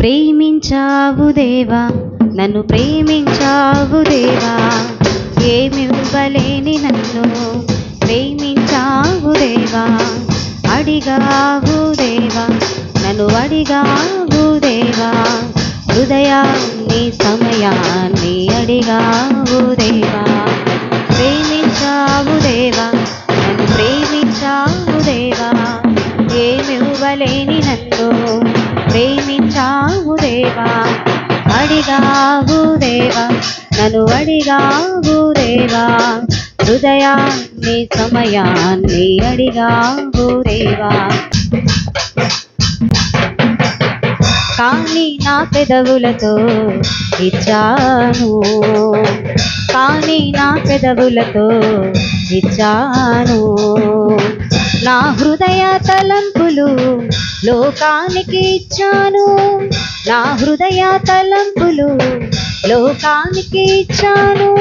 ప్రేమించావు దేవా నన్ను ప్రేమించావు దేవా. ఏమివ్వలేని నన్ను ప్రేమించావు దేవా. అడిగావు దేవా నన్ను అడిగావు దేవా. హృదయాన్ని సమయాన్ని అడిగావు దేవా. ప్రేమించావు దేవా నన్ను ప్రేమించావు దేవా. ఏమివ్వలేని నన్ను ప్రేమించావు దేవా. అడిగావు దేవా. నన్ను అడిగావు దేవా. హృదయాన్ని సమయాన్ని అడిగావు దేవా. కానీ నా పెదవులతో ఇచ్చాను కానీ నా పెదవులతో ఇచ్చాను నా హృదయ తలంపులు లోకానికి ఇచ్చాను. నా హృదయ తలంపులు లోకానికి ఇచ్చాను.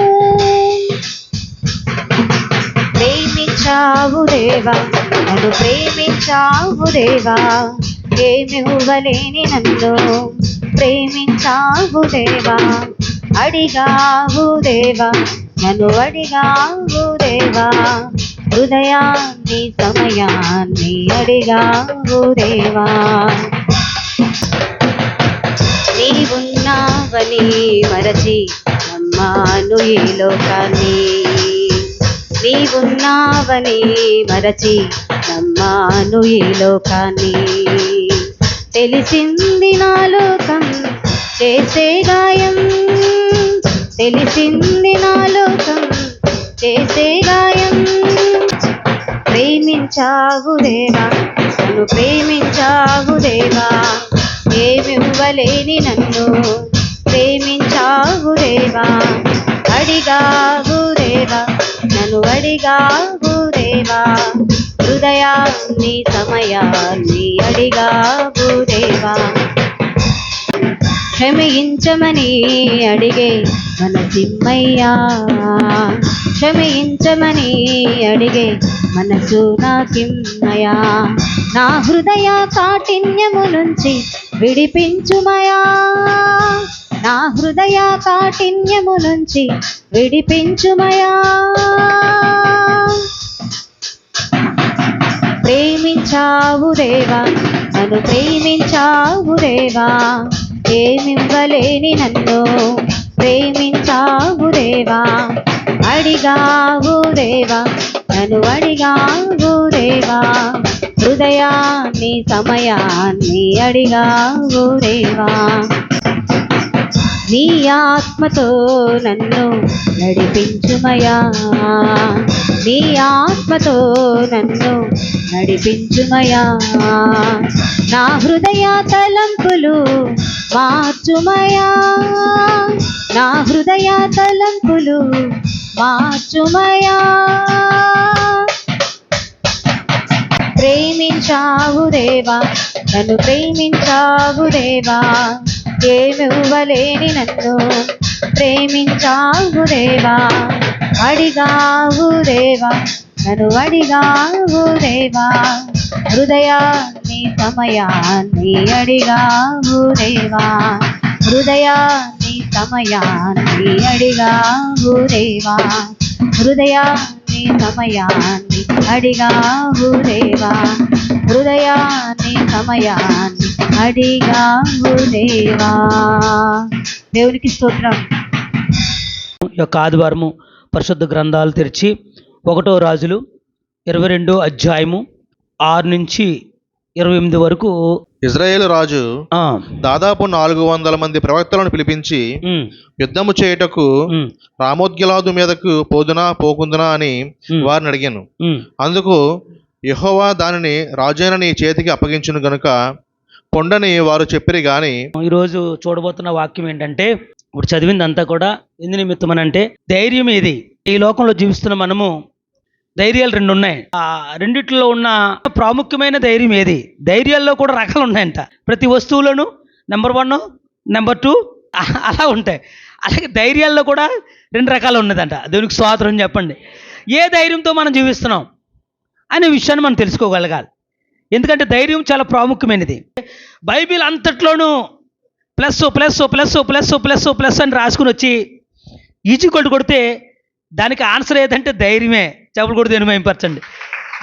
ప్రేమించావు దేవా నన్ను ప్రేమించావు దేవా. ఏమివ్వలేని నన్ను ప్రేమించావు దేవా. అడిగావు దేవా నన్ను అడిగావు దేవా. హృదయాన్ని సమయాన్ని అడిగావు దేవా. నీవున్నావని మరచి నమ్మాను ఈ లోకాన్ని. నీవున్నావని మరచి నమ్మాను ఈ లోకాన్ని. తెలిసింది నా లోకం చేసే గాయం. తెలిసింది నా లోకం చేసే గాయం ప్రేమించావు దేవా నన్ను ప్రేమించావు దేవా ఏమివ్వలేని నన్ను ప్రేమించావు దేవా అడిగావు దేవా నన్ను అడిగావు దేవా హృదయాన్ని సమయాన్ని అడిగావు దేవా క్షమించమని అడిగే మన సిమ్మయ్యా క్షమించమని అడిగే మనసు నాకిమ్మయా నా హృదయ కాఠిన్యము నుంచి విడిపించుమయా. నా హృదయ కాఠిన్యము నుంచి విడిపించుమయా. ప్రేమించావు దేవా నన్ను ప్రేమించావు దేవా. ఏమివ్వలేని నన్ను ప్రేమించావు దేవా. అడిగావు దేవా నన్ను అడిగా దేవా హృదయాన్ని సమయాన్ని అడిగా దేవా నీ ఆత్మతో నన్ను నడిపించుమయా? నీ ఆత్మతో నన్ను నడిపించుమయా? నా హృదయ తలంపులు మార్చుమయా? నా హృదయ తలంపులు మార్చుమయా ప్రేమించావు దేవా నన్ను ప్రేమించావు దేవా. ఏమివ్వలేని నన్ను ప్రేమించావు దేవా. అడిగావు దేవా నన్ను అడిగావు దేవా. హృదయాన్ని సమయాన్ని అడిగావు దేవా. హృదయాన్ని సమయాన్ని అడిగావు దేవా హృదయాన్ని సమయాన్ని అడిగావు దేవా హృదయాన్ని సమయాన్ని అడిగావు దేవా దేవునికి స్తోత్రం. యొక్క ఆదివారము పరిశుద్ధ గ్రంథాలు తెరిచి ఒకటో రాజులు ఇరవై రెండో అధ్యాయము ఆరు నుంచి ఇరవై ఎనిమిది వరకు ఇజ్రాయేలు రాజు దాదాపు నాలుగు వందల మంది ప్రవక్తలను పిలిపించి యుద్ధము చేయుటకు రామోద్గిలాదు మీదకు పోదునా పోకుందునా అని వారిని అడిగాను. అందుకు యెహోవా దానిని రాజైన నీ చేతికి అప్పగించును గనుక కొండని వారు చెప్పిరి గాని ఈరోజు చూడబోతున్న వాక్యం ఏంటంటే ఇప్పుడు చదివిందంతా కూడా ఎందు నిమిత్తం అని అంటే ధైర్యం ఏది ఈ లోకంలో జీవిస్తున్న మనము ధైర్యాలు రెండు ఉన్నాయి ఆ రెండిట్లో ఉన్న ప్రాముఖ్యమైన ధైర్యం ఏది? ధైర్యాల్లో కూడా రకాలు ఉన్నాయంట. ప్రతి వస్తువులను నెంబర్ వన్ నెంబర్ టూ అలా ఉంటాయి. అలాగే ధైర్యాల్లో కూడా రెండు రకాలు ఉన్నదంట. దేవునికి స్వాతంత్రం చెప్పండి. ఏ ధైర్యంతో మనం జీవిస్తున్నాం అనే విషయాన్ని మనం తెలుసుకోగలగాలి. ఎందుకంటే ధైర్యం చాలా ప్రాముఖ్యమైనది. Bible అంతట్లోనూ plus plus plus plus plus plus అని రాసుకుని వచ్చి ఈజీ కొట్టు కొడితే దానికి ఆన్సర్ ఏదంటే ధైర్యమే. చెప్పులు కొడితే ఎనిమింపరచండి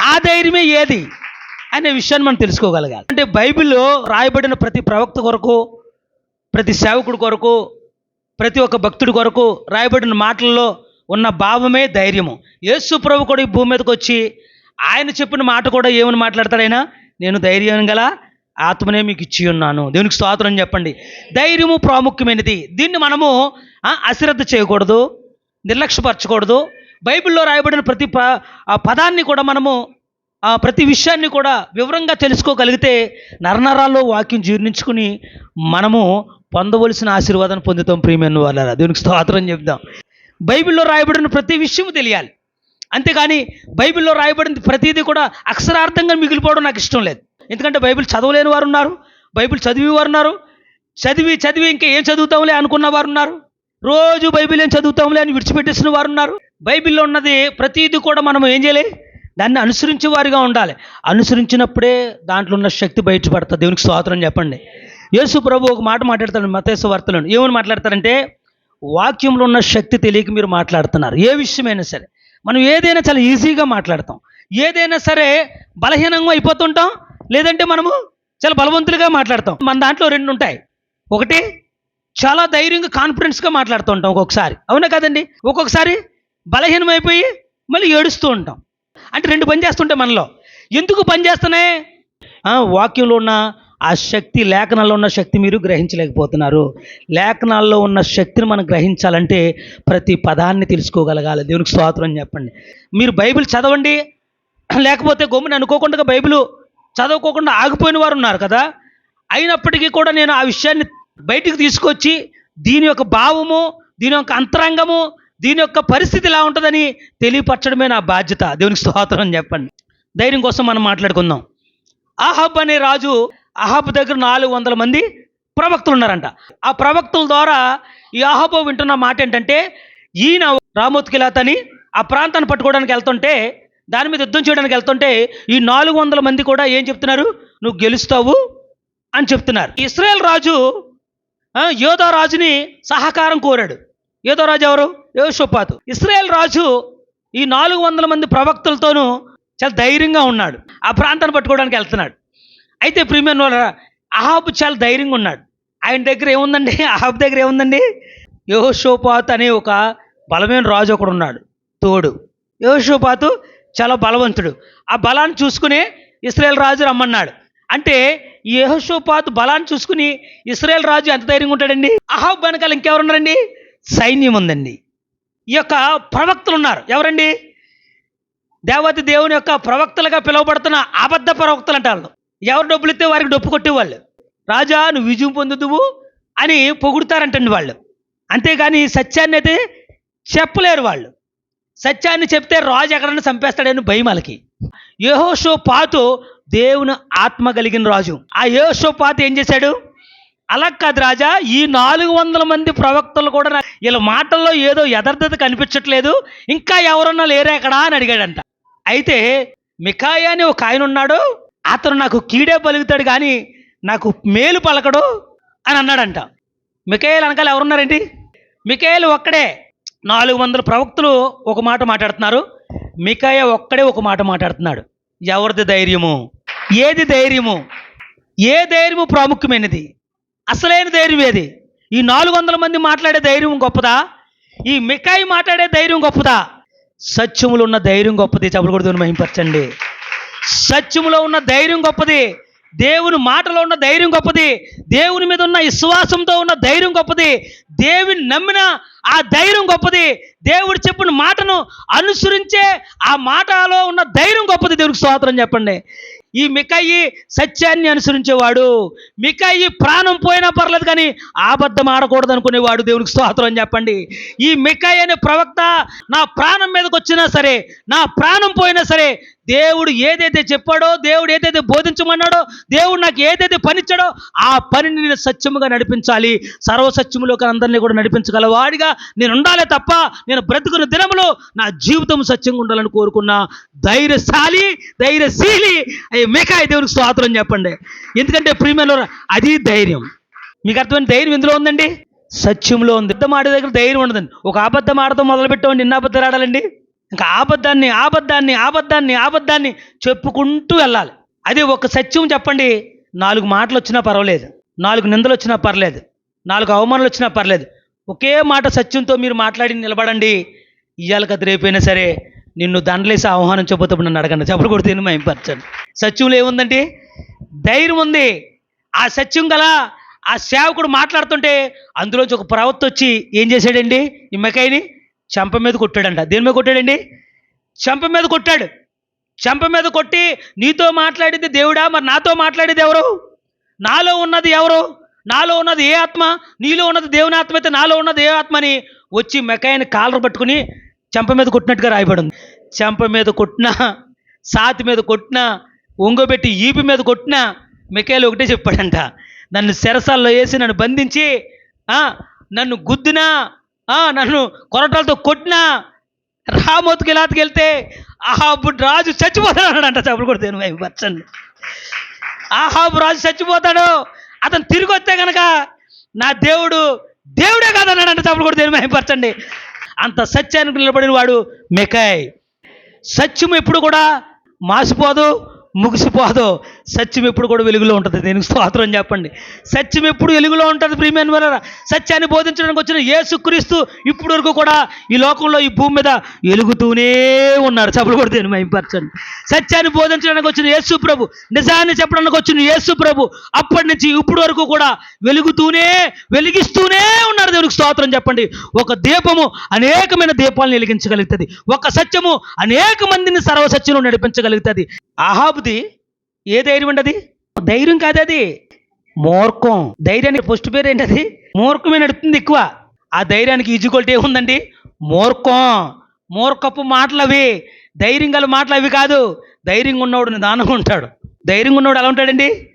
ఆ ధైర్యమే ఏది? అనే విషయాన్ని మనం తెలుసుకోగలగాలి. అంటే బైబిల్లో రాయబడిన ప్రతి ప్రవక్త కొరకు ప్రతి సేవకుడి కొరకు ప్రతి ఒక్క భక్తుడి కొరకు రాయబడిన మాటల్లో ఉన్న భావమే ధైర్యము. యేసు ప్రభు కూడా ఈ భూమి మీదకి వచ్చి ఆయన చెప్పిన మాట కూడా ఏమని మాట్లాడతాడైనా నేను ధైర్యం గల ఆత్మనే మీకు ఇచ్చి ఉన్నాను. దేవునికి స్తోత్రం చెప్పండి. ధైర్యము ప్రాముఖ్యమైనది. దీన్ని మనము అశ్రద్ధ చేయకూడదు నిర్లక్ష్యపరచకూడదు. బైబిల్లో రాయబడిన ప్రతి ప ఆ పదాన్ని కూడా మనము ఆ ప్రతి విషయాన్ని కూడా వివరంగా తెలుసుకోగలిగితే నరనరాల్లో వాక్యం జీర్ణించుకుని మనము పొందవలసిన ఆశీర్వాదాన్ని పొందుతాం ప్రియమైన వాళ్ళ దేవునికి స్తోత్రం చెప్దాం. బైబిల్లో రాయబడిన ప్రతి విషయం తెలియాలి. అంతేకాని బైబిల్లో రాయబడిన ప్రతిదీ కూడా అక్షరార్థంగా మిగిలిపోవడం నాకు ఇష్టం లేదు. ఎందుకంటే బైబిల్ చదవలేని వారు ఉన్నారు బైబిల్ చదివి వారు ఉన్నారు చదివి చదివి ఇంకా ఏం చదువుతాంలే అనుకున్న వారు ఉన్నారు రోజు బైబిల్ ఏం చదువుతాంలే అని విడిచిపెట్టేసిన వారు ఉన్నారు బైబిల్లో ఉన్నది ప్రతిదీ కూడా మనం ఏం చేయాలి? దాన్ని అనుసరించే వారిగా ఉండాలి. అనుసరించినప్పుడే దాంట్లో ఉన్న శక్తి బయటపడుతుంది దేవునికి స్వాతంత్రం చెప్పండి. యేసు ప్రభు ఒక మాట మాట్లాడతాడు మతేశ్వ వార్తలో ఏమని మాట్లాడతారంటే వాక్యంలో ఉన్న శక్తి తెలియక మీరు మాట్లాడుతున్నారు. ఏ విషయమైనా సరే. మనం ఏదైనా చాలా ఈజీగా మాట్లాడతాం. ఏదైనా సరే బలహీనంగా అయిపోతుంటాం. లేదంటే మనము చాలా బలవంతులుగా మాట్లాడతాం. మన దాంట్లో రెండు ఉంటాయి. ఒకటి చాలా ధైర్యంగా కాన్ఫిడెన్స్గా మాట్లాడుతూ ఉంటాం ఒక్కొక్కసారి. అవునా కదండి? ఒక్కొక్కసారి బలహీనమైపోయి మళ్ళీ ఏడుస్తూ ఉంటాం. అంటే రెండు పని చేస్తుంటాయి మనలో. ఎందుకు పని చేస్తున్నాయి? వాక్యంలో ఉన్న ఆ శక్తి లేఖనాల్లో ఉన్న శక్తి మీరు గ్రహించలేకపోతున్నారు. లేఖనాల్లో ఉన్న శక్తిని మనం గ్రహించాలంటే ప్రతి పదాన్ని తెలుసుకోగలగాలి. దేవునికి స్వాతంత్రం చెప్పండి. మీరు బైబిల్ చదవండి. లేకపోతే గమ్మున అనుకోకుండా బైబిల్ చదవకోకుండా ఆగిపోయిన వారు ఉన్నారు కదా. అయినప్పటికీ కూడా నేను ఆ విషయాన్ని బయటికి తీసుకొచ్చి దీని యొక్క భావము దీని యొక్క అంతరంగము దీని యొక్క పరిస్థితి ఎలా ఉంటుందని తెలియపరచడమే నా బాధ్యత. దేవునికి స్తోత్రం అని చెప్పండి. ధైర్యం కోసం మనం మాట్లాడుకుందాం. అహబ్ అనే రాజు అహబ్ దగ్గర నాలుగు వందల మంది ప్రవక్తలు ఉన్నారంట. ఆ ప్రవక్తల ద్వారా ఈ అహాబు వింటున్న మాట ఏంటంటే ఈయన రామోత్కిలాత్ అని ఆ ప్రాంతాన్ని పట్టుకోవడానికి వెళ్తుంటే దాని మీద యుద్ధం చేయడానికి వెళ్తుంటే ఈ నాలుగు వందల మంది కూడా ఏం చెప్తున్నారు? నువ్వు గెలుస్తావు అని చెప్తున్నారు. ఇస్రాయేల్ రాజు యోధా రాజుని సహకారం కోరాడు. ఏదో రాజు ఎవరు? యోషోపాతు. ఇస్రాయేల్ రాజు ఈ నాలుగు వందల మంది ప్రవక్తలతోనూ చాలా ధైర్యంగా ఉన్నాడు. ఆ ప్రాంతాన్ని పట్టుకోవడానికి వెళ్తున్నాడు. అయితే ప్రీమియం వాళ్ళ అహాబ్ చాలా ధైర్యంగా ఉన్నాడు. ఆయన దగ్గర ఏముందండి? అహాబ్ దగ్గర ఏముందండి? యోషోపాత్ అనే ఒక బలమైన రాజు ఒకడు ఉన్నాడు. తోడు. యోషోపాతు చాలా బలవంతుడు. ఆ బలాన్ని చూసుకుని ఇస్రాయేల్ రాజు రమ్మన్నాడు. అంటే ఈ బలాన్ని చూసుకుని ఇస్రాయేల్ రాజు ఎంత ధైర్యంగా ఉంటాడండి? అహాబ్ వెనకాల ఇంకెవరున్నారండి సైన్యం ఉందండి ఈ యొక్క ప్రవక్తలు ఉన్నారు ఎవరండి? దేవతి దేవుని యొక్క ప్రవక్తలుగా పిలువబడుతున్న అబద్ధ ప్రవక్తలు అంటారు ఎవరు డబ్బులు ఇస్తే వారికి డబ్బు కొట్టేవాళ్ళు. రాజా నువ్వు విజయం పొందుదువు అని పొగుడుతారంటండి వాళ్ళు. అంతేగాని సత్యాన్ని అయితే చెప్పలేరు వాళ్ళు. సత్యాన్ని చెప్తే రాజు ఎక్కడన్నా చంపేస్తాడని భయం వాళ్ళకి. యహోషో పాతు దేవుని ఆత్మ కలిగిన రాజు. ఆ యహోషో పాత ఏం చేశాడు? అలా కాదు రాజా ఈ నాలుగు వందల మంది ప్రవక్తలు కూడా నాకు వీళ్ళ మాటల్లో ఏదో యథార్థత కనిపించట్లేదు. ఇంకా ఎవరన్నా లేరే అక్కడ అని అడిగాడంట. అయితే మికాయ అని ఒక ఆయన ఉన్నాడు. అతను నాకు కీడే పలుకుతాడు కానీ నాకు మేలు పలకడు అని అన్నాడంట. మికాయలు అనకాల ఎవరున్నారండి? మికాయలు ఒక్కడే. నాలుగు వందల ప్రవక్తలు ఒక మాట మాట్లాడుతున్నారు. మికాయ ఒక్కడే ఒక మాట మాట్లాడుతున్నాడు. ఎవరిది ధైర్యము? ఏది ధైర్యము? ఏ ధైర్యము ప్రాముఖ్యమైనది? అసలైన ధైర్యం ఏది? ఈ నాలుగు వందల మంది మాట్లాడే ధైర్యం గొప్పదా? ఈ మికాయి మాట్లాడే ధైర్యం గొప్పదా? సత్యములో ఉన్న ధైర్యం గొప్పది చెప్పకూడదు మహింపరచండి. సత్యములో ఉన్న ధైర్యం గొప్పది దేవుని మాటలో ఉన్న ధైర్యం గొప్పది దేవుని మీద ఉన్న విశ్వాసంతో ఉన్న ధైర్యం గొప్పది దేవుని నమ్మిన ఆ ధైర్యం గొప్పది దేవుడు చెప్పిన మాటను అనుసరించే ఆ మాటలో ఉన్న ధైర్యం గొప్పది దేవునికి స్తోత్రం చెప్పండి. ఈ మికయ్యి సత్యాన్ని అనుసరించేవాడు. మికయ్యి ప్రాణం పోయినా పర్లేదు కానీ అబద్ధం ఆడకూడదు అనుకునేవాడు దేవునికి స్తోత్రం అని చెప్పండి. ఈ మికయ్య అనే ప్రవక్త నా ప్రాణం మీదకి వచ్చినా సరే నా ప్రాణం పోయినా సరే దేవుడు ఏదైతే చెప్పాడో దేవుడు ఏదైతే బోధించమన్నాడో దేవుడు నాకు ఏదైతే పనిచ్చాడో ఆ పనిని నేను సత్యముగా నడిపించాలి. సర్వసత్యములోకి అందరినీ కూడా నడిపించగల వాడిగా నేను ఉండాలి తప్ప నేను బ్రతుకున్న దినములో నా జీవితం సత్యంగా ఉండాలని కోరుకున్న. ధైర్యశాలి ధైర్యశీలి అయ్యి మేకాయ దేవునికి స్వాతంత్రం చెప్పండి. ఎందుకంటే ప్రియమైన అది ధైర్యం. మీకు అర్థమైన ధైర్యం ఎందులో ఉందండి? సత్యంలో ఉంది. అబద్ధం ఆడే దగ్గర ధైర్యం ఉండదండి. ఒక అబద్ధం ఆడతాం మొదలు పెట్టామండి ఎన్ని అబద్ధాలు ఆడాలండి? ఇంకా ఆబద్ధాన్ని ఆబద్ధాన్ని ఆబద్ధాన్ని ఆబద్ధాన్ని చెప్పుకుంటూ వెళ్ళాలి. అదే ఒక సత్యం చెప్పండి. నాలుగు మాటలు వచ్చినా పర్వాలేదు. నాలుగు నిందలు వచ్చినా పర్లేదు నాలుగు అవమానాలు వచ్చినా పర్లేదు ఒకే మాట సత్యంతో మీరు మాట్లాడి నిలబడండి. ఇయ్యాల కథ రేపైనా సరే నిన్ను దండలేసి ఆహ్వానం చెప్పబోతే నన్ను అడగండి. చెప్పలు కొడితే మైంపరచండి సత్యంలో ఏముందండి? ధైర్యం ఉంది. ఆ సత్యం గల ఆ సేవకుడు మాట్లాడుతుంటే అందులోంచి ఒక ప్రవక్త వచ్చి ఏం చేశాడండి? నిమ్మకాయని చెంప మీద కొట్టాడంట. దేని మీద కొట్టాడండి? చెంప మీద కొట్టాడు. చెంప మీద కొట్టి నీతో మాట్లాడింది దేవుడా? మరి నాతో మాట్లాడేది ఎవరు? నాలో ఉన్నది ఎవరు? నాలో ఉన్నది ఏ ఆత్మ? నీలో ఉన్నది దేవుని ఆత్మ అయితే నాలో ఉన్నది ఏ ఆత్మ అని వచ్చి మెకాయని కాలర్ పట్టుకుని చెంప మీద కొట్టినట్టుగా రాయబడింది. చంప చెంప మీద కొట్టినా సాతి మీద కొట్టినా ఒంగోబెట్టి ఈపి మీద కొట్టినా మికాయలు ఒకటే చెప్పాడంట. నన్ను సెరసాల్లో వేసి నన్ను బంధించి నన్ను గుద్దినా నన్ను కొరటాలతో కొట్టినా రామోతుకి ఇలాతకి వెళ్తే ఆహాబు రాజు చచ్చిపోతాడంట చెప్పులు కూడా నేను వచ్చండి ఆహాబు రాజు చచ్చిపోతాడు. అతను తిరిగి వస్తే కనుక నా దేవుడు దేవుడే కాదన్నాడంట. చెప్పులు కూడా దేని మహింపరచండి అంత సత్యానికి నిలబడిన వాడు మెకాయ్. సత్యం ఎప్పుడు కూడా మాసిపోదు ముగిసిపోదు. సత్యం ఎప్పుడు కూడా వెలుగులో ఉంటుంది. దీనికి స్తోత్రం చెప్పండి. సత్యం ఎప్పుడు వెలుగులో ఉంటుంది ప్రియమైన వల్ల సత్యాన్ని బోధించడానికి వచ్చిన యేసుక్రీస్తు ఇప్పటి వరకు కూడా ఈ లోకంలో ఈ భూమి మీద వెలుగుతూనే ఉన్నారు. చెప్పలు కూడా దేని మైంపరచండి సత్యాన్ని బోధించడానికి వచ్చిన యేసు ప్రభు నిజాన్ని చెప్పడానికి వచ్చిన యేసు ప్రభు అప్పటి నుంచి ఇప్పటి వరకు కూడా వెలుగుతూనే వెలిగిస్తూనే ఉన్నారు. దేవునికి స్తోత్రం చెప్పండి. ఒక దీపము అనేకమైన దీపాలను వెలిగించగలుగుతుంది. ఒక సత్యము అనేక మందిని సర్వసత్యంలో నడిపించగలుగుతుంది. ఆహాబుది ఏ ధైర్యం ఉండదు? ధైర్యం కాదు అది. మూర్ఖం. ధైర్యానికి ఫస్ట్ పేరు ఏంటది? మూర్ఖమే నడుపుతుంది ఎక్కువ. ఆ ధైర్యానికి ఈజుకొల్టీ ఏముందండి మూర్ఖం. మూర్ఖపు మాటలు అవి ధైర్యం గల మాటలు అవి కాదు. ధైర్యంగా ఉన్నవాడు నిదానంగా ఉంటాడు. ధైర్యంగా ఉన్నవాడు ఎలా ఉంటాడండి?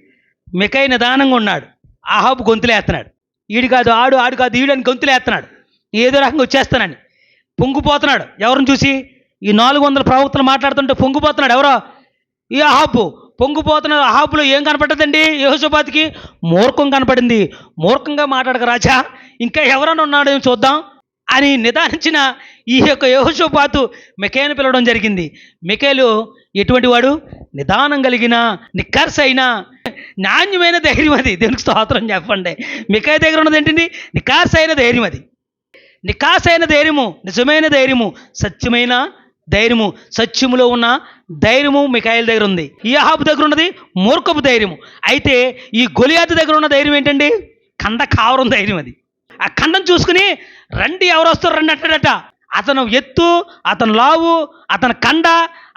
మికై నిదానంగా ఉన్నాడు. ఆహాబు గొంతులేస్తున్నాడు. ఈడు కాదు ఆడు ఆడు కాదు ఈడు అని గొంతులేస్తున్నాడు. ఏదో రకంగా వచ్చేస్తానని పొంగిపోతున్నాడు. ఎవరిని చూసి? ఈ నాలుగు వందల ప్రవక్తలు మాట్లాడుతుంటే పొంగిపోతున్నాడు. ఎవరో? ఈ ఆహాబు పొంగిపోతున్న అహాబులో ఏం కనపడ్డదండి? యహోషపాతికి మూర్ఖం కనపడింది. మూర్ఖంగా మాట్లాడక రాజా ఇంకా ఎవరైనా ఉన్నాడో చూద్దాం అని నిదానించిన ఈ యొక్క యహోషపాతు మెకేను పిలవడం జరిగింది. మెకేలు ఎటువంటి వాడు? నిదానం కలిగిన నిక్కర్స్ అయిన నాణ్యమైన ధైర్యం అది. దేనికి స్తోత్రం చెప్పండి. మికాయ దగ్గర ఉన్నది ఏంటండి? నికాస్ అయిన ధైర్యం అది. నికాసైన ధైర్యము నిజమైన ధైర్యము సత్యమైన ధైర్యము సత్యములో ఉన్న ధైర్యము మికాయిల దగ్గర ఉంది. ఈ అహాబు దగ్గర ఉన్నది మూర్ఖపు ధైర్యము. అయితే ఈ గొలియాతు దగ్గర ఉన్న ధైర్యం ఏంటండి? కండ కావరం ధైర్యం అది. ఆ ఖండం చూసుకుని రండి ఎవరు వస్తారు రండి అంటాడట. అతను ఎత్తు అతను లావు అతని కండ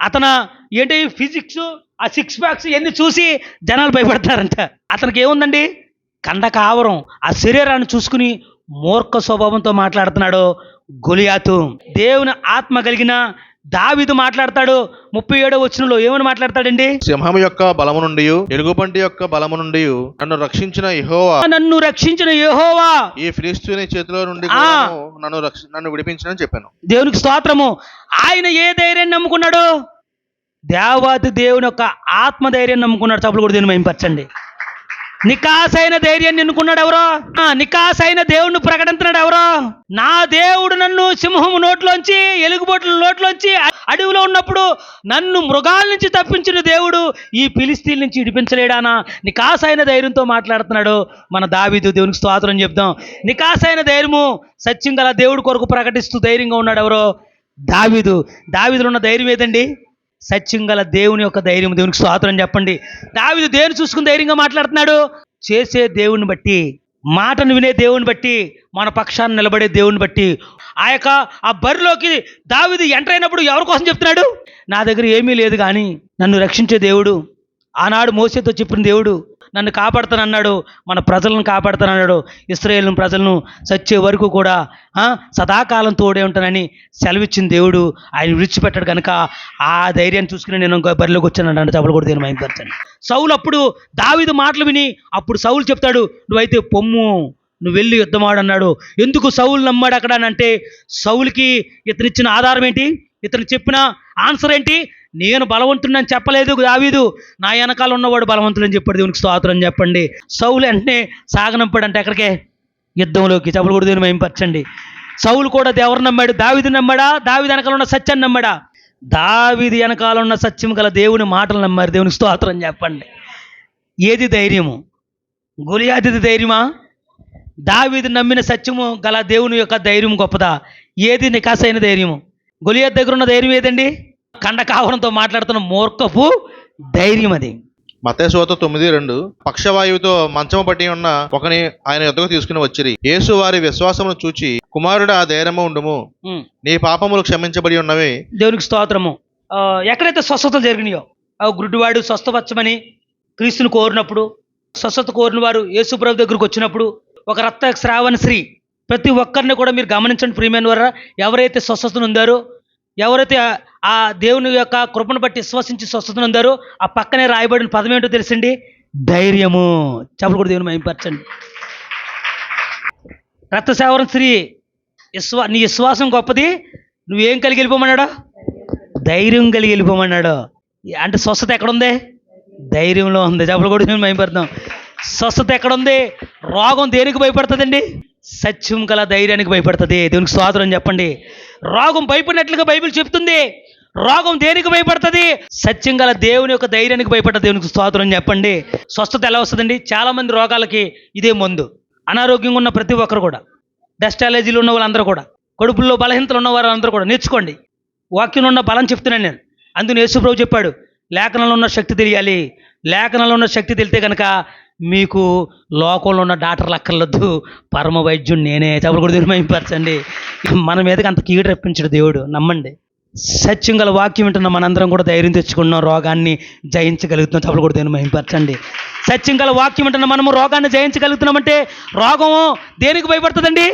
అతను ఏంటి ఫిజిక్స్ ఆ సిక్స్ ప్యాక్స్ ఇవన్నీ చూసి జనాలు భయపడతారంట. అతనికి ఏముందండి? కండ కావరం. ఆ శరీరాన్ని చూసుకుని మూర్ఖ స్వభావంతో మాట్లాడుతున్నాడు గొలియాతు. దేవుని ఆత్మ కలిగిన దావిదు మాట్లాడతాడు. ముప్పై ఏడో వచనంలో ఏమని మాట్లాడతాడండి? సింహం యొక్క బలము నుండి ఎలుగుబంటి యొక్క బలము నుండి నన్ను రక్షించిన యెహోవా. నన్ను రక్షించిన యెహోవా. ఈ ఫిలిస్తీని చేతిలో నుండి నన్ను నన్ను విడిపించనని చెప్పాను. దేవునికి స్తోత్రము. ఆయన ఏ ధైర్యాన్ని నమ్ముకున్నాడు? దేవాది దేవుని యొక్క ఆత్మధైర్యం నమ్ముకున్నాడు. చప్పుడు కూడా దీన్ని మహింపరచండి. నికాసైన ధైర్యాన్ని ఎన్నుకున్నాడు ఎవరో? నికాసైన దేవుణ్ణి ప్రకటించినాడు ఎవరో? నా దేవుడు నన్ను సింహము నోట్లోంచి ఎలుగుబొట్ల నోట్లోంచి అడవిలో ఉన్నప్పుడు నన్ను మృగాల నుంచి తప్పించిన దేవుడు ఈ పిలిస్తీన్ నుంచి ఇడిపించలేడానా నికాసైన ధైర్యంతో మాట్లాడుతున్నాడు మన దావీదు. దేవునికి స్తోత్రం చెప్దాం. నికాసైన ధైర్యము సత్యం గల దేవుడి కొరకు ప్రకటిస్తూ ధైర్యంగా ఉన్నాడు ఎవరో? దావీదు. దావీదులో ఉన్న ధైర్యం ఏదండి? సత్యం గల దేవుని యొక్క ధైర్యం దేవునికి స్వాతంత్రం చెప్పండి. దావిదు దేవుని చూసుకుని ధైర్యంగా మాట్లాడుతున్నాడు? చేసే దేవుని బట్టి మాటను వినే దేవుని బట్టి మన పక్షాన్ని నిలబడే దేవుని బట్టి. ఆ యొక్క ఆ బరిలోకి దావిది ఎంటర్ అయినప్పుడు ఎవరి కోసం చెప్తున్నాడు? నా దగ్గర ఏమీ లేదు కానీ నన్ను రక్షించే దేవుడు ఆనాడు మోసేతో చెప్పిన దేవుడు నన్ను కాపాడుతానన్నాడు మన ప్రజలను కాపాడుతానన్నాడు ఇస్రాయేల్ ప్రజలను చచ్చే వరకు కూడా సదాకాలం తోడే ఉంటానని సెలవిచ్చిన దేవుడు ఆయన విడిచిపెట్టాడు కనుక ఆ ధైర్యాన్ని చూసుకుని నేను బరిలోకి వచ్చాను అంటే చెప్పలు కూడా దీన్ని మైంపరచాను సౌలు అప్పుడు దావిదు మాటలు విని అప్పుడు సౌలు చెప్తాడు నువ్వైతే పొమ్ము నువ్వు వెళ్ళి యుద్ధమాడన్నాడు ఎందుకు సౌలు నమ్మాడు అక్కడ అని అంటే సౌలుకి ఇతనిచ్చిన ఆధారం ఏంటి? ఇతను చెప్పిన ఆన్సర్ ఏంటి? నేను బలవంతుడని చెప్పలేదు దావీదు. నా వెనకాల ఉన్నవాడు బలవంతుడు అని చెప్పాడు. దేవునికి స్తోత్రం చెప్పండి. సౌలు వెంటనే సాగనంపాడు అంటే ఎక్కడికే? యుద్ధంలోకి చెప్పులు కూడా దీన్ని మేంపరచండి. సౌలు కూడా దేవుడు నమ్మాడు దావిది నమ్మాడా? దావిది వెనకాల ఉన్న సత్యాన్ని నమ్మాడా? దావిది వెనకాల ఉన్న సత్యం గల దేవుని మాటలు నమ్మారు. దేవునికి స్తోత్రం చెప్పండి. ఏది ధైర్యము? గులియాదిది ధైర్యమా? దావిది నమ్మిన సత్యము గల దేవుని యొక్క ధైర్యం గొప్పదా? ఏది నికాసైన ధైర్యము? గొలియాత్ దగ్గర ఉన్న ధైర్యం ఏదండి? కండకావరంతో మాట్లాడుతున్న మూర్ఖపు ధైర్యం అది. మతేశ్వత తొమ్మిది రెండు పక్షవాయువుతో మంచము పట్టి ఉన్న ఒకని ఆయన ఎద్దకు తీసుకుని వచ్చిరి. యేసు వారి విశ్వాసమును చూచి కుమారుడా ధైర్యము ఉండుము. నీ పాపములు క్షమించబడి ఉన్నవి. దేవునికి స్తోత్రము. ఆ, ఎక్కడైతే స్వస్థతలు జరిగినాయో ఆ గుడ్డివాడు స్వస్థపరచమని క్రీస్తుని కోరినప్పుడు స్వస్థత కోరిన వారు యేసుప్రభు దగ్గరకు వచ్చినప్పుడు ఒక రక్త శ్రావణ స్త్రీ ప్రతి ఒక్కరిని కూడా మీరు గమనించండి ప్రియమైన వారా ఎవరైతే స్వస్థతను ఉందారో ఎవరైతే ఆ- దేవుని యొక్క కృపను బట్టి విశ్వసించి స్వస్థతను ఉందారో ఆ పక్కనే రాయబడిన పదం ఏంటో తెలుసండి? ధైర్యము. చెప్పలు కూడా దేవుని మైంపరచండి రక్తసేవరం శ్రీ స్త్రీ విశ్వా నీ విశ్వాసం గొప్పది. నువ్వేం కలిగి వెళ్ళిపోమన్నాడు? ధైర్యం కలిగి వెళ్ళిపోమన్నాడు. అంటే స్వస్థత ఎక్కడుంది? ధైర్యంలో ఉంది. చెప్పలు కూడా మేము భయపడతాం స్వస్థత ఎక్కడుంది? రోగం దేనికి భయపడుతుందండి? సత్యం గల ధైర్యానికి భయపడుతుంది. దేవునికి స్వాతంత్రం చెప్పండి. రోగం భయపడినట్లుగా బైబిల్ చెప్తుంది. రోగం దేనికి భయపడుతుంది? సత్యం గల దేవుని యొక్క ధైర్యానికి భయపడ్డ దేవునికి స్తోత్రం చెప్పండి. స్వస్థత ఎలా వస్తుందండి? చాలామంది రోగాలకి ఇదే మందు. అనారోగ్యంగా ఉన్న ప్రతి ఒక్కరు కూడా. డస్ట్ ఉన్న వాళ్ళందరూ కూడా. కడుపుల్లో బలహీనతలు ఉన్న వారందరూ కూడా. నేర్చుకోండి. వాక్యంలో ఉన్న బలం చెప్తున్నాను నేను. అందుకు యేసుప్రభు చెప్పాడు లేఖనంలో ఉన్న శక్తి తెలియాలి. లేఖనంలో ఉన్న శక్తి తెలితే కనుక మీకు లోకంలో ఉన్న డాక్టర్లు అక్కర్లొద్దు పరమ వైద్యుడు నేనే. చెప్పలు కూడా నిర్మయింపరచండి మన మీదకి అంత కీడు రప్పించడు దేవుడు. నమ్మండి. సత్యం గల వాక్యం వింటున్న మనందరం కూడా ధైర్యం తెచ్చుకున్నాం రోగాన్ని జయించగలుగుతున్నాం. చెప్పలు కూడా దేవుని మహింపరచండి సత్యం గల వాక్యం అంటున్న మనము రోగాన్ని జయించగలుగుతున్నామంటే రోగము దేనికి భయపడుతుందండి?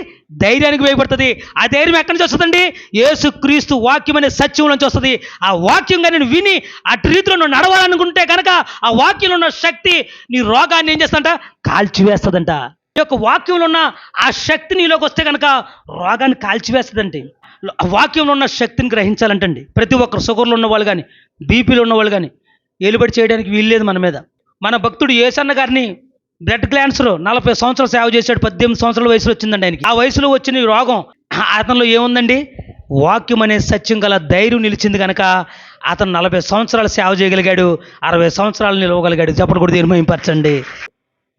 ధైర్యానికి భయపడుతుంది. ఆ ధైర్యం ఎక్కడి నుంచి వస్తుందండి? యేసుక్రీస్తు వాక్యం అనే సత్యం నుంచి వస్తుంది. ఆ వాక్యంగా నేను విని అటు రీతిలో నువ్వు నడవాలనుకుంటే కనుక ఆ వాక్యంలో ఉన్న శక్తి నీ రోగాన్ని ఏం చేస్తుందంట? కాల్చివేస్తుందంట. ఈ యొక్క వాక్యంలో ఉన్న ఆ శక్తి నీలోకి వస్తే కనుక రోగాన్ని కాల్చివేస్తుందండి. వాక్యంలో ఉన్న శక్తిని గ్రహించాలంటండి. ప్రతి ఒక్కరు షుగర్లు ఉన్న వాళ్ళు కానీ బీపీలు ఉన్న వాళ్ళు కానీ ఏలుబడి చేయడానికి వీల్లేదు మన మీద. మన భక్తుడు ఏసన్న గారిని బ్లడ్ క్యాన్సర్ నలభై సంవత్సరాలు సేవ చేశాడు పద్దెనిమిది సంవత్సరాల వయసులో వచ్చిందండి ఆయనకి. ఆ వయసులో వచ్చిన రోగం అతనిలో ఏముందండి? వాక్యం అనే సత్యం గల ధైర్యం నిలిచింది కనుక అతను నలభై సంవత్సరాలు సేవ చేయగలిగాడు అరవై సంవత్సరాలు నిలవగలిగాడు. చెప్పడు కూడా తీర్మయింపరచండి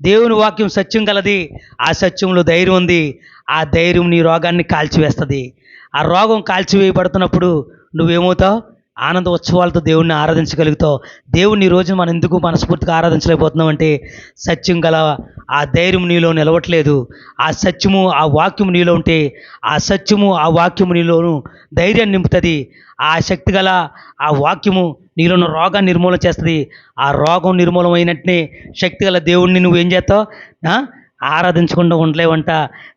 దేవుని వాక్యం సత్యం గలది ఆ సత్యంలో ధైర్యం ఉంది. ఆ ధైర్యం నీ రోగాన్ని కాల్చివేస్తుంది. ఆ రోగం కాల్చివేయబడుతున్నప్పుడు నువ్వేమవుతావు? ఆనంద ఉత్సవాలతో దేవుణ్ణి ఆరాధించగలుగుతావు దేవుణ్ణి రోజు మనం ఎందుకు మనస్ఫూర్తిగా ఆరాధించలేకపోతున్నాం అంటే సత్యం గల ఆ ధైర్యం నీలో నిలవట్లేదు. ఆ సత్యము ఆ వాక్యము నీలో ఉంటే ఆ సత్యము ఆ వాక్యము నీలోను ధైర్యాన్ని నింపుతుంది. ఆ శక్తి గల ఆ వాక్యము నీలో ఉన్న రోగాన్ని నిర్మూలన చేస్తుంది. ఆ రోగం నిర్మూలమైనట్టే శక్తి గల దేవుణ్ణి నువ్వు ఏం చేస్తావు ఆరాధించకుండా ఉండలేవంట.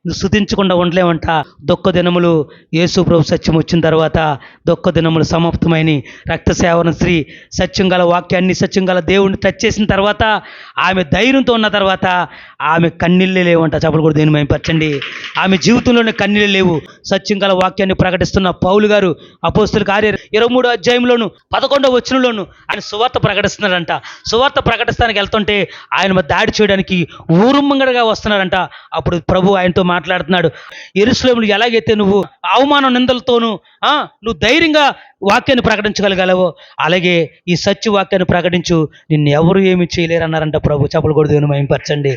నువ్వు స్థుతించకుండా ఉండలేవంట. దుఃఖ దినములు యేసు ప్రభు సత్యం వచ్చిన తర్వాత దుఃఖ దినములు సమాప్తమైన రక్త సేవన స్త్రీ సత్యం గల వాక్యాన్ని సత్యం గల దేవుణ్ణి టచ్ చేసిన తర్వాత ఆమె ధైర్యంతో ఉన్న తర్వాత ఆమె కన్నీళ్ళే లేవంట. చెప్పలు కూడా దేని మైపరచండి. ఆమె జీవితంలోనే కన్నీళ్ళు లేవు. సత్యం గల వాక్యాన్ని ప్రకటిస్తున్న పౌలు గారు అపోస్తుల కార్య ఇరవై మూడో అధ్యాయంలోను పదకొండవ వచనంలోను ఆయన సువార్త ప్రకటిస్తున్నారంట. సువార్త ప్రకటిస్తానికి వెళ్తుంటే ఆయన దాడి చేయడానికి ఊరుమ్మంగడగా వస్తున్నారంట. అప్పుడు ప్రభు ఆయనతో మాట్లాడుతున్నాడు. ఎరుసలేములు ఎలాగైతే నువ్వు అవమానం నిందలతోనూ ఆ, నువ్వు ధైర్యంగా వాక్యాన్ని ప్రకటించగలగలవో అలాగే ఈ సత్య వాక్యాన్ని ప్రకటించు. నిన్ను ఎవరు ఏమి చేయలేరు అన్నారంట ప్రభు. చెప్పకూడదు కూడా దేవుని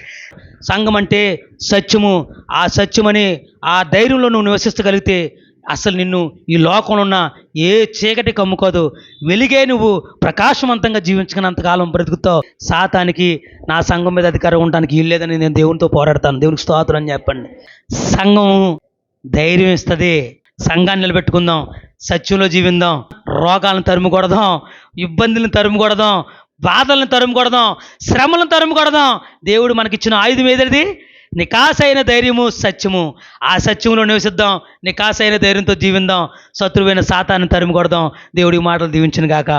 సంఘం అంటే సత్యము. ఆ సత్యమని ఆ ధైర్యంలో నువ్వు నివసిస్తగలిగితే అసలు నిన్ను ఈ లోకంలో ఉన్న ఏ చీకటి కమ్ముకోదు. వెలిగే నువ్వు ప్రకాశవంతంగా జీవించుకున్నంతకాలం బ్రతుకుతావు. సాతానికి నా సంఘం మీద అధికారం ఉండడానికి ఇల్లేదని నేను దేవునితో పోరాడతాను. దేవునికి స్తోత్రం అని చెప్పండి. సంఘం ధైర్యం ఇస్తుంది. సంఘాన్ని నిలబెట్టుకుందాం. సత్యంలో జీవిందాం. రోగాలను తరుముకొడదాం. ఇబ్బందులను తరుముకొడదాం. బాధలను తరుముకొడదాం. శ్రమలను తరుముకొడదాం. దేవుడు మనకిచ్చిన ఆయుధం ఏదది నికాసైన ధైర్యము సత్యము. ఆ సత్యంలో నివసిద్దాం. నికాసైన ధైర్యంతో జీవిందాం. శత్రువైన సాతాన్ని తరిమి కొడదాం దేవుడి మాటలు దీవించిన గాక